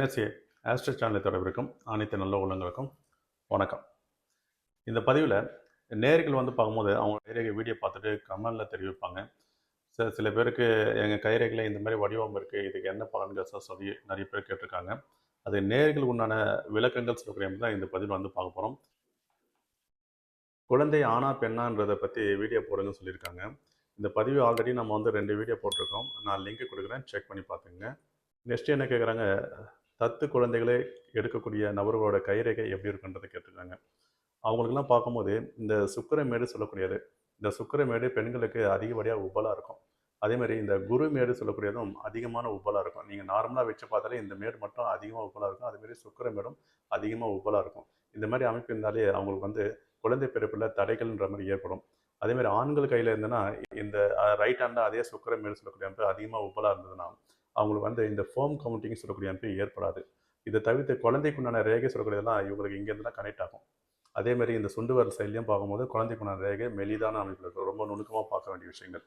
NSA astro சேனலை தொடர்பிற்கும் அனைத்து நல்ல உள்ளங்களுக்கும் வணக்கம். இந்த பதிவில் நேர்கள் வந்து பார்க்கும்போது அவங்க கைரேகை வீடியோ பார்த்துட்டு கமெண்டில் தெரிவிப்பாங்க. சில சில பேருக்கு எங்கள் கைரேகையில் இந்த மாதிரி வடிவம் இருக்குது இதுக்கு என்ன பலன்கள் சார் சொல்லி நிறைய பேர் கேட்டிருக்காங்க. அது நேர்கள் உண்டான விளக்கங்கள் சொல்லக்கூடிய தான் இந்த பதிவில் வந்து பார்க்க போகிறோம் குழந்தை ஆனா பெண்ணான்றதை பற்றி வீடியோ போடுங்கன்னு சொல்லியிருக்காங்க. இந்த பதிவு ஆல்ரெடி நம்ம வந்து ரெண்டு வீடியோ போட்டிருக்கோம். நான் லிங்க் கொடுக்குறேன் செக் பண்ணி பார்த்துங்க நெக்ஸ்ட் என்ன கேட்குறாங்க தத்து குழந்தைகளை எடுக்கக்கூடிய நபர்களோட கைரேகை எப்படி இருக்குன்றதை கேட்டிருக்காங்க. அவங்களுக்கெல்லாம் பார்க்கும்போது இந்த சுக்கிரமேடு சொல்லக்கூடியது. இந்த சுக்கிரமேடு பெண்களுக்கு அதிகப்படியாக உபலாக இருக்கும். அதேமாதிரி இந்த குரு மேடு சொல்லக்கூடியதும் அதிகமான உப்பலாக இருக்கும். நீங்கள் நார்மலாக வச்சு பார்த்தாலே இந்த மேடு மட்டும் அதிகமாக உப்பலாக இருக்கும். அதேமாரி சுக்கிரமேடும் அதிகமாக உப்பலாக இருக்கும். இந்த மாதிரி அமைப்பு இருந்தாலே அவங்களுக்கு வந்து குழந்தை பிறப்பில் தடைகள்ன்ற மாதிரி ஏற்படும். அதேமாதிரி ஆண்கள் கையில் இருந்ததுன்னா இந்த ரைட் ஹேண்டில் அதே சுக்கிரமேடு சொல்லக்கூடிய அமைப்பு அதிகமாக உப்பலாக இருந்ததுன்னா அவங்களுக்கு வந்து இந்த ஃபோம் கவுண்டிங் சொல்லக்கூடிய அமைப்பு ஏற்படாது. இதை தவிர்த்து குழந்தைக்குண்டான ரேகை சொல்லக்கூடியதெல்லாம் இவங்களுக்கு இங்கேருந்து தான் கனெக்ட் ஆகும். அதே மாதிரி இந்த சுண்டு வரல் சைட்லையும் பார்க்கும்போது குழந்தைக்குண்டான ரேகை மெலிதான அமைப்பில் இருக்கும். ரொம்ப நுணுக்கமாக பார்க்க வேண்டிய விஷயங்கள்.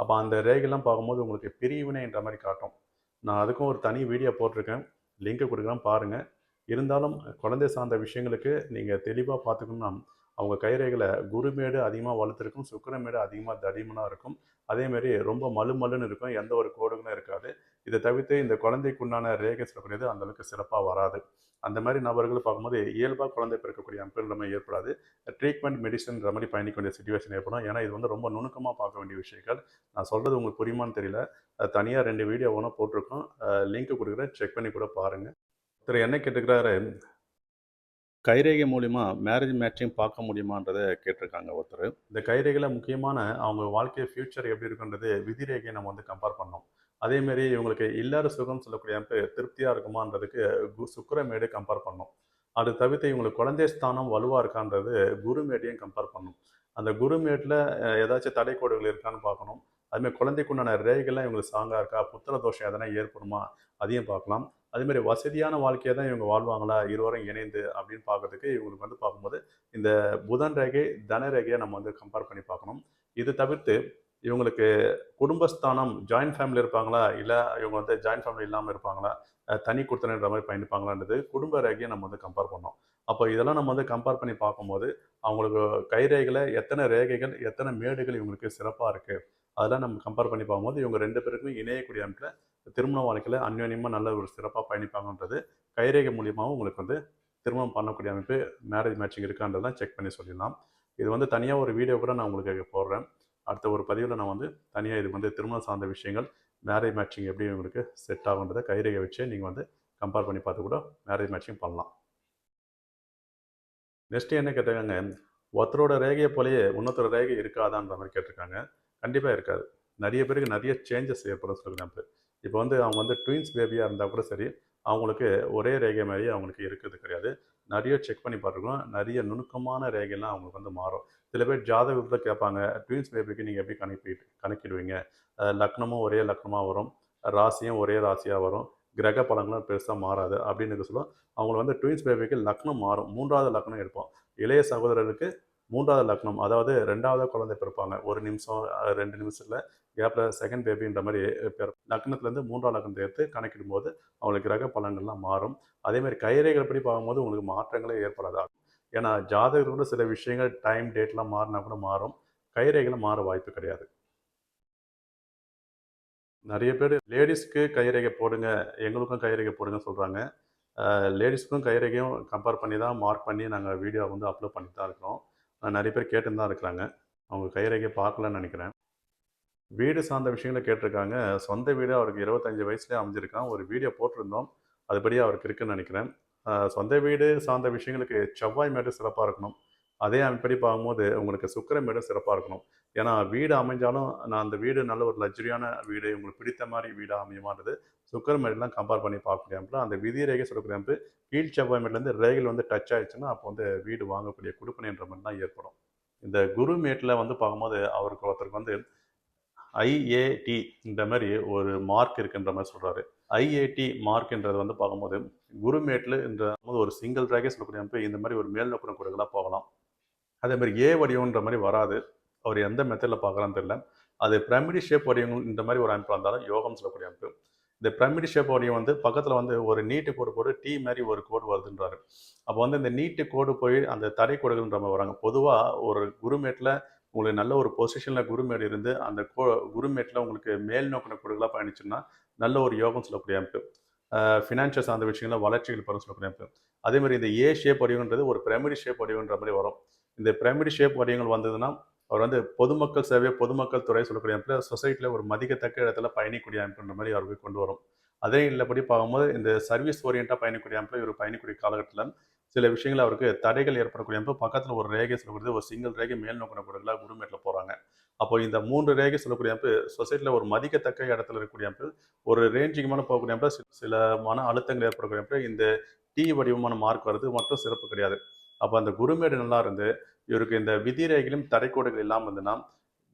அப்போ அந்த ரேகைலாம் பார்க்கும்போது உங்களுக்கு பிரிவினைன்ற மாதிரி காட்டும். நான் அதுக்கும் ஒரு தனி வீடியோ போட்டிருக்கேன். லிங்க் கொடுக்குறேன் பாருங்கள் இருந்தாலும் குழந்தை சார்ந்த விஷயங்களுக்கு நீங்கள் தெளிவாக பார்த்துக்கணும்னா அவங்க கைரேகையில் குருமேடு அதிகமாக வளர்த்துருக்கும் சுக்கிரமேடு அதிகமாக தடிமனாக இருக்கும். அதேமாரி ரொம்ப மலு மலுன்னு இருக்கும் எந்த ஒரு கோடுகளும் இருக்காது. இதை தவிர்த்து இந்த குழந்தைக்குண்டான ரேகை சொல்லக்கூடியது அந்தளவுக்கு சிறப்பாக வராது. அந்த மாதிரி நபர்கள் பார்க்கும்போது இயல்பாக குழந்தை பிறக்கக்கூடிய அமைப்புன்ற நம்ம ஏற்படாது. ட்ரீட்மெண்ட் மெடிசன்ற மாதிரி பயணிக்க வேண்டிய சுச்சுவேஷன் ஏற்படும். ஏன்னா இது வந்து ரொம்ப நுணுக்கமாக பார்க்க வேண்டிய விஷயங்கள். நான் சொல்கிறது உங்களுக்கு புரியுமான்னு தெரியல. தனியாக ரெண்டு வீடியோ ஒன்றும் போட்டிருக்கோம். லிங்க் கொடுக்குறேன். செக் பண்ணி கூட பாருங்கள் திரு என்ன கேட்டுக்கிறாரு. கைரேகை மூலிமா மேரேஜ் மேட்சிங் பார்க்க முடியுமான்றதை கேட்டிருக்காங்க ஒருத்தர். இந்த கைரேகையில் முக்கியமான அவங்க வாழ்க்கை ஃப்யூச்சர் எப்படி இருக்குன்றது விதிரேகையை நம்ம வந்து கம்பேர் பண்ணோம். அதேமாரி இவங்களுக்கு இல்லாத சுகம் சொல்லக்கூடிய அமைப்பு திருப்தியாக இருக்குமான்றதுக்கு கு சுக்கரமேடு கம்பேர் பண்ணோம். அது தவிர்த்து இவங்களுக்கு குழந்தை ஸ்தானம் வலுவாக இருக்கான்றது குருமேடையும் கம்பேர் பண்ணும். அந்த குருமேட்டில் ஏதாச்சும் தடைக்கோடுகள் இருக்கான்னு பார்க்கணும். அதுமாதிரி குழந்தைக்குண்டான ரேகைகள்லாம் இவங்களுக்கு சாங்காக இருக்கா? புத்திர தோஷம் எதனா ஏற்படுமா? அதையும் பார்க்கலாம். அதேமாதிரி வசதியான வாழ்க்கையை தான் இவங்க வாழ்வாங்களா? இருவரும் இணைந்து அப்படின்னு பார்க்கறதுக்கு இவங்களுக்கு வந்து பார்க்கும்போது இந்த புதன் ரேகை தன ரேகையை நம்ம வந்து கம்பேர் பண்ணி பார்க்கணும். இது தவிர்த்து இவங்களுக்கு குடும்பஸ்தானம் ஜாயின்ட் ஃபேமிலி இருப்பாங்களா? இல்லை இவங்க வந்து ஜாயின்ட் ஃபேமிலி இல்லாமல் இருப்பாங்களா? தனி கொடுத்தனன்ற மாதிரி பயணிப்பாங்களான்றது குடும்ப ரேகையை நம்ம வந்து கம்பேர் பண்ணோம். அப்போ இதெல்லாம் நம்ம வந்து கம்பேர் பண்ணி பார்க்கும்போது அவங்களுக்கு கைரேகையில் எத்தனை ரேகைகள் எத்தனை மேடுகள் இவங்களுக்கு சிறப்பாக இருக்குது அதெல்லாம் நம்ம கம்பேர் பண்ணி பார்க்கும்போது இவங்க ரெண்டு பேருக்குமே இணையக்கூடிய அமைப்பில் திருமண வாழ்க்கையில் அந்யோன்யமாக நல்ல ஒரு சிறப்பாக பயணிப்பாங்கன்றது கைரேகை மூலியமாகவும் உங்களுக்கு வந்து திருமணம் பண்ணக்கூடிய அமைப்பு மேரேஜ் மேட்சிங் இருக்கான்றதான் செக் பண்ணி சொல்லிடலாம். இது வந்து தனியாக ஒரு வீடியோ கூட நான் உங்களுக்கு போடுறேன். அடுத்த ஒரு பதிவில் நான் வந்து தனியாக இதுக்கு வந்து திருமணம் சார்ந்த விஷயங்கள் மேரேஜ் மேட்சிங் எப்படி உங்களுக்கு செட் ஆகுன்றதை கைரேகை வச்சு நீங்கள் வந்து கம்பேர் பண்ணி பார்த்து கூட மேரேஜ் மேட்சிங் பண்ணலாம். நெக்ஸ்ட் என்ன கேட்டிருக்காங்க? ஒருத்தரோட ரேகையை போலேயே இன்னொருத்தரோட ரேகை இருக்காதான்ற மாதிரி கேட்டிருக்காங்க. கண்டிப்பாக இருக்காது. நிறைய பேருக்கு நிறைய சேஞ்சஸ் ஏற்படும் சொல்லுங்க இப்போ வந்து அவங்க வந்து ட்வின்ஸ் பேபியாக இருந்தால் கூட சரி அவங்களுக்கு ஒரே ரேகை மாதிரி அவங்களுக்கு இருக்கிறது கிடையாது. நிறைய செக் பண்ணி பார்த்துருக்கோம். நிறைய நுணுக்கமான ரேகைலாம் அவங்களுக்கு வந்து மாறும். சில பேர் ஜாதகத்தில் கேட்பாங்க ட்வின்ஸ் பேபிக்கு நீங்கள் எப்படி கணக்கி கணக்கிடுவீங்க? லக்னமும் ஒரே லக்னமாக வரும். ராசியும் ஒரே ராசியாக வரும். கிரக பலங்களும் பெருசாக மாறாது அப்படின்னு சொல்லுவோம் அவங்கள வந்து ட்வின்ஸ் பேபிக்கு லக்னம் மாறும். மூன்றாவது லக்னம் எடுப்போம். இளைய சகோதரருக்கு மூன்றாவது லக்னம் அதாவது ரெண்டாவது குழந்தை பிறப்பாங்க. ஒரு நிமிஷம் ரெண்டு நிமிஷத்தில் கேப்பில் செகண்ட் பேபின்ற மாதிரி லக்னத்துலேருந்து மூன்றாம் லக்னத்தை எடுத்து கணக்கிடும்போது அவங்களுக்கு கிரக பலன்கள்லாம் மாறும். அதேமாதிரி கைரேகைகள் படி பார்க்கும்போது உங்களுக்கு மாற்றங்களே ஏற்படாதாகும். ஏன்னா கூட சில விஷயங்கள் டைம் டேட்லாம் மாறினா கூட மாறும். கைரேகைகளை மாற வாய்ப்பு கிடையாது. நிறைய பேர் லேடிஸ்க்கு கைரேகை போடுங்க எங்களுக்கும் கைரேகை போடுங்க சொல்கிறாங்க லேடிஸ்க்கும் கைரேகையும் கம்பேர் பண்ணி தான் மார்க் பண்ணி நாங்கள் வீடியோ வந்து அப்லோட் பண்ணி தான் இருக்கிறோம். நிறைய பேர் கேட்டுன்னு தான் இருக்கிறாங்க. அவங்க கைரேகை பார்க்கலன்னு நினைக்கிறேன். வீடு சார்ந்த விஷயங்களை கேட்டிருக்காங்க. சொந்த வீடு அவருக்கு இருபத்தஞ்சி வயசுலேயே அமைஞ்சிருக்கான். ஒரு வீடியோ போட்டிருந்தோம். அதுபடி அவருக்கு இருக்குன்னு நினைக்கிறேன். சொந்த வீடு சார்ந்த விஷயங்களுக்கு செவ்வாய் மேட்டு சிறப்பாக இருக்கணும். அதே அமைப்படி பார்க்கும்போது உங்களுக்கு சுக்கரம் மேடும் சிறப்பாக இருக்கணும். ஏன்னா வீடு அமைஞ்சாலும் நான் அந்த வீடு நல்ல ஒரு லக்ஸரியான வீடு உங்களுக்கு பிடித்த மாதிரி வீடாக அமையுமானது சுக்கரம் மேடெலாம் கம்பேர் பண்ணி பார்க்கக்கூடிய அமைப்பில் அந்த விதி ரேகை சொல்லக்கூடிய கீழ் செவ்வாய் மேட்லேருந்து ரேகையில் வந்து டச் ஆயிடுச்சுன்னா அப்போ வந்து வீடு வாங்கக்கூடிய கொடுப்பனைன்ற மாதிரி தான் ஏற்படும். இந்த குரு மேட்டில் வந்து பார்க்கும்போது அவருக்கு ஒருத்தருக்கு வந்து ஐஏடி இந்த மாதிரி ஒரு மார்க் இருக்குன்ற மாதிரி சொல்கிறாரு ஐஏடி மார்க்ன்றது வந்து பார்க்கும்போது குருமேட்டில் இந்த ஒரு சிங்கிள் ரேகே சொல்லக்கூடிய இந்த மாதிரி ஒரு மேல் நோக்கம் கூடங்களாக போகலாம். அதே மாதிரி ஏ வடிவம்ன்ற மாதிரி வராது. அவர் எந்த மெத்தடில் பார்க்குறான்னு தெரியல. அது பிரமிடி ஷேப் வடிவங்கள் இந்த மாதிரி ஒரு அமைப்பு இருந்தாலும் யோகம் சொல்லக்கூடிய அமைப்பு. இந்த பிரமிடி ஷேப் வடிவம் வந்து பக்கத்தில் வந்து ஒரு நீட்டு கோடு போட்டு டீ மாதிரி ஒரு கோடு வருதுன்றாரு. அப்போ வந்து இந்த நீட்டு கோடு போய் அந்த தடை கோடுகள்ன்ற மாதிரி வராங்க. பொதுவாக ஒரு குருமேட்டில் உங்களுக்கு நல்ல ஒரு பொசிஷனில் குருமேடு இருந்து அந்த கோ குருமேட்டில் உங்களுக்கு மேல் நோக்கின கோடுகளாக பயணிச்சுன்னா நல்ல ஒரு யோகம் சொல்லக்கூடிய அமைப்பு. ஃபினான்ஷியல் சார்ந்த விஷயங்கள வளர்ச்சிகள் பெற சொல்லக்கூடிய அமைப்பு. அதே மாதிரி இந்த ஏ ஷேப் வடிவன்றது ஒரு பிரமிடி ஷேப் வடிவன்ற மாதிரி வரும். இந்த பிரமிட் ஷேப் வடிவங்கள் வந்ததுன்னா அவர் வந்து பொதுமக்கள் சேவை பொதுமக்கள் துறை சொல்லக்கூடிய அமைப்பில் சொசைட்டியில் ஒரு மதிக்கத்தக்க இடத்துல பயணிக்கூடிய அமைப்புன்ற மாதிரி அவருக்கு கொண்டு வரும். அதே இல்லபடி பார்க்கும்போது இந்த சர்வீஸ் ஓரியண்டாக பயணிக்கூடிய அமைப்பில் இவர் பயணிக்கூடிய காலகட்டத்தில் சில விஷயங்கள் அவருக்கு தடைகள் ஏற்படக்கூடிய அமைப்பு பக்கத்தில் ஒரு ரேகை சொல்லக்கூடியது ஒரு சிங்கிள் ரேகை மேல் நோக்கின கூடலாம் குருமேட்டில் போகிறாங்க அப்போ இந்த மூன்று ரேகை சொல்லக்கூடிய அமைப்பு சொசைட்டியில் ஒரு மதிக்கத்தக்க இடத்துல இருக்கக்கூடிய அமைப்பு ஒரு ரேஞ்சுக்கு மேலே போகக்கூடிய அமைப்பு சில- சில மன அழுத்தங்கள் ஏற்படக்கூடிய அமைப்பு இந்த டி வடிவமான மார்க் வருது மற்றும் சிறப்பு கிடையாது. அப்போ அந்த குருமேடு நல்லா இருந்து இவருக்கு இந்த விதி தடைக்கோடுகள் இல்லாமல் இருந்ததுன்னா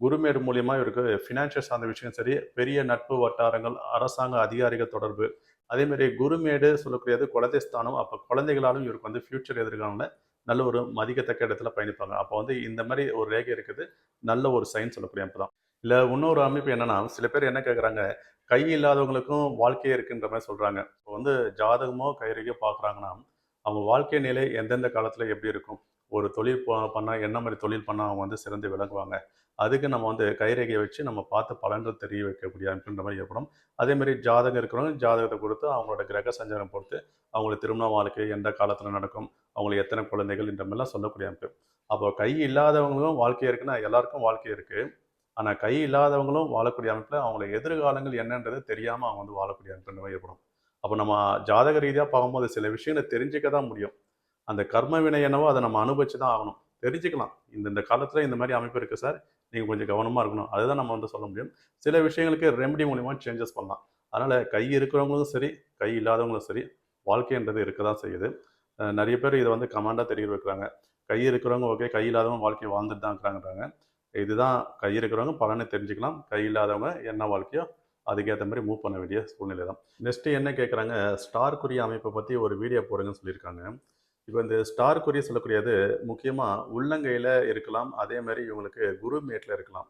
குருமேடு மூலியமா இவருக்கு ஃபினான்ஷியல் சார்ந்த விஷயம் சரி பெரிய நட்பு வட்டாரங்கள் அரசாங்க அதிகாரிகள் தொடர்பு அதேமாதிரி குருமேடு சொல்லக்கூடியது குழந்தை ஸ்தானம் அப்போ குழந்தைகளாலும் இவருக்கு வந்து ஃபியூச்சர் எதிர்காலம்ல நல்ல ஒரு மதிக்கத்தக்க இடத்துல பயணிப்பாங்க. அப்போ வந்து இந்த மாதிரி ஒரு ரேகை இருக்குது நல்ல ஒரு சைன் சொல்லக்கூடிய அமைப்பு தான். இல்லை இன்னொரு அமைப்பு என்னன்னா சில பேர் என்ன கேட்குறாங்க கை இல்லாதவங்களுக்கும் வாழ்க்கையே இருக்குன்ற மாதிரி சொல்கிறாங்க இப்போ வந்து ஜாதகமோ கைரேகையோ பார்க்குறாங்கன்னா அவங்க வாழ்க்கை நிலை எந்தெந்த காலத்தில் எப்படி இருக்கும்? ஒரு தொழில் பண்ணால் என்ன மாதிரி தொழில் பண்ணால் அவங்க வந்து சிறந்து விளங்குவாங்க? அதுக்கு நம்ம வந்து கைரேகையை வச்சு நம்ம பார்த்து பலன்கள் தெரிய வைக்கக்கூடிய அப்படின்ற மாதிரி ஏற்படும். அதேமாதிரி ஜாதகம் இருக்கிறவங்க ஜாதகத்தை கொடுத்து அவங்களோட கிரக சஞ்சாரம் பொறுத்து அவங்களுக்கு திருமண வாழ்க்கை எந்த காலத்தில் நடக்கும்? அவங்களுக்கு எத்தனை குழந்தைகள்? இந்த மாதிரிலாம் சொல்லக்கூடிய அமைப்பு. அப்போ கை இல்லாதவங்களும் வாழ்க்கை இருக்குன்னா எல்லாருக்கும் வாழ்க்கை இருக்குது ஆனால் கை இல்லாதவங்களும் வாழக்கூடிய அமைப்பில் அவங்களோட எதிர்காலங்கள் என்னன்றது தெரியாமல் அவங்க வந்து வாழக்கூடிய அமைப்புன்ற மாதிரி ஏற்படும். அப்போ நம்ம ஜாதக ரீதியாக பார்க்கும்போது சில விஷயங்களை தெரிஞ்சுக்க தான் முடியும். அந்த கர்ம வினை என்னவோ அதை நம்ம அனுபவிச்சு தான் ஆகணும். தெரிஞ்சுக்கலாம். இந்த இந்த காலத்தில் இந்த மாதிரி அமைப்பு இருக்குது சார். நீங்கள் கொஞ்சம் கவனமாக இருக்கணும். அதுதான் நம்ம வந்து சொல்ல முடியும். சில விஷயங்களுக்கு ரெமெடி மூலிமா சேஞ்சஸ் பண்ணலாம். அதனால் கை இருக்கிறவங்களும் சரி கை இல்லாதவங்களும் சரி வாழ்க்கைன்றது இருக்க தான் செய்யுது. நிறைய பேர் இதை வந்து கமாண்டாக தெரிய வைக்கிறாங்க. கை இருக்கிறவங்க ஓகே கை இல்லாதவங்க வாழ்க்கையை வாழ்ந்துட்டு தான் இருக்கிறாங்கிறாங்க இதுதான் கை இருக்கிறவங்க பலனை தெரிஞ்சுக்கலாம். கை இல்லாதவங்க என்ன வாழ்க்கையோ அதுக்கேற்ற மாதிரி மூவ் பண்ண வேண்டிய சூழ்நிலை தான் நெக்ஸ்ட்டு என்ன கேட்குறாங்க ஸ்டார் குறிய அமைப்பை பற்றி ஒரு வீடியோ போடுங்கன்னு சொல்லியிருக்காங்க. இப்போ இந்த ஸ்டார் குறிய சொல்லக்கூடியது முக்கியமாக உள்ளங்கையில் இருக்கலாம் அதே மாதிரி இவங்களுக்கு குரு மேட்டில் இருக்கலாம்.